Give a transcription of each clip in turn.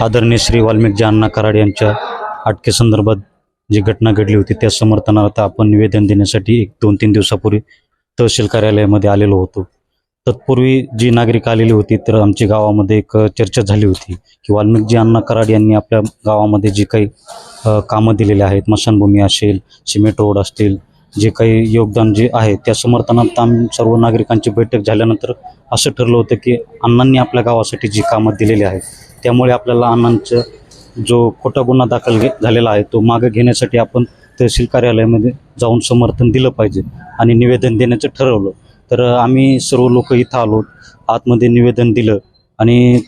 आदरणीय श्री वाल्मिकी अण्णा कराड यांच्या अटकेसंदर्भात जी घटना घडली होती त्या समर्थनार्थ आपण निवेदन देण्यासाठी एक दोन तीन दिवसापूर्वी तहसील कार्यालयामध्ये आलेलो होतो. तत्पूर्वी जी नागरिक आलेली होती तर आमच्या गावामध्ये एक चर्चा झाली होती की वाल्मिकजी अण्णा कराड यांनी आपल्या गावामध्ये जी काही कामं दिलेली आहेत मशानभूमी असेल सिमेंट रोड असतील जे काही योगदान जे आहे त्या समर्थनार्थ आम्ही सर्व नागरिकांची बैठक झाल्यानंतर असं ठरलं होतं की अण्णांनी आपल्या गावासाठी जी कामं दिलेली आहेत त्यामुळे आपल्याला अण्णांचं जो खोटा गुन्हा दाखल घे झालेला आहे तो मागं घेण्यासाठी आपण तहसील कार्यालयामध्ये जाऊन समर्थन दिलं पाहिजे आणि निवेदन देण्याचं ठरवलं. तर आम्ही सर्व लोक इथं आलो आतमध्ये निवेदन दिलं आणि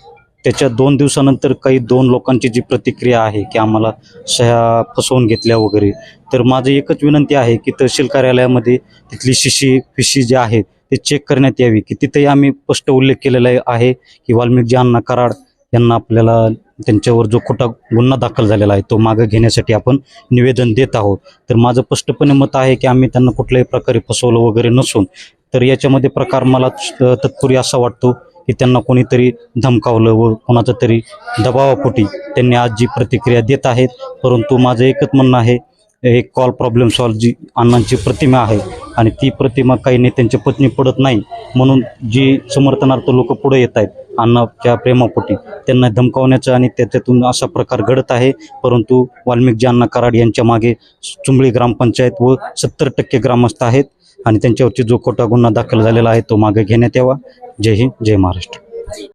त्याच्या दोन दिवसानंतर काही दोन लोकांची जी प्रतिक्रिया आहे की आम्हाला सह्या फसवून घेतल्या वगैरे तर माझं एकच विनंती आहे की तहसील कार्यालयामध्ये तिथली शिशी फिशी जे आहे ते चेक करण्यात यावी की तिथेही आम्ही स्पष्ट उल्लेख केलेला आहे की वाल्मिकी अण्णा कराड यांना आपल्याला त्यांच्यावर जो खोटा गुन्हा दाखल झालेला आहे तो मागं घेण्यासाठी आपण निवेदन देत आहोत. तर माझं स्पष्टपणे मत आहे की आम्ही त्यांना कुठल्याही प्रकारे फसवलं वगैरे नसून तर याच्यामध्ये प्रकार मला तत्पूर्वी असा वाटतो की त्यांना कोणीतरी धमकावलं व कोणाचं तरी दबावापोटी त्यांनी आज जी प्रतिक्रिया देत आहेत परंतु माझं एकच म्हणणं आहे एक कॉल प्रॉब्लेम सॉल्व जी अण्णांची प्रतिमा आहे आणि ती प्रतिमा काही नेत्यांच्या पत्नी पडत नाही. म्हणून जी समर्थनार्थ लोक पुढे येत आहेत अण्णाच्या प्रेमापोटी त्यांना धमकावण्याचं आणि त्याच्यातून असा प्रकार घडत आहे. परंतु वाल्मिकी अण्णा कराड यांच्या मागे चुंबळी ग्रामपंचायत व सत्तर टक्के ग्रामस्थ आहेत आणि त्यांच्यावरती जो खोटा गुन्हा दाखल झालेला आहे तो मागे घेण्यात यावा. जय हिंद जय महाराष्ट्र.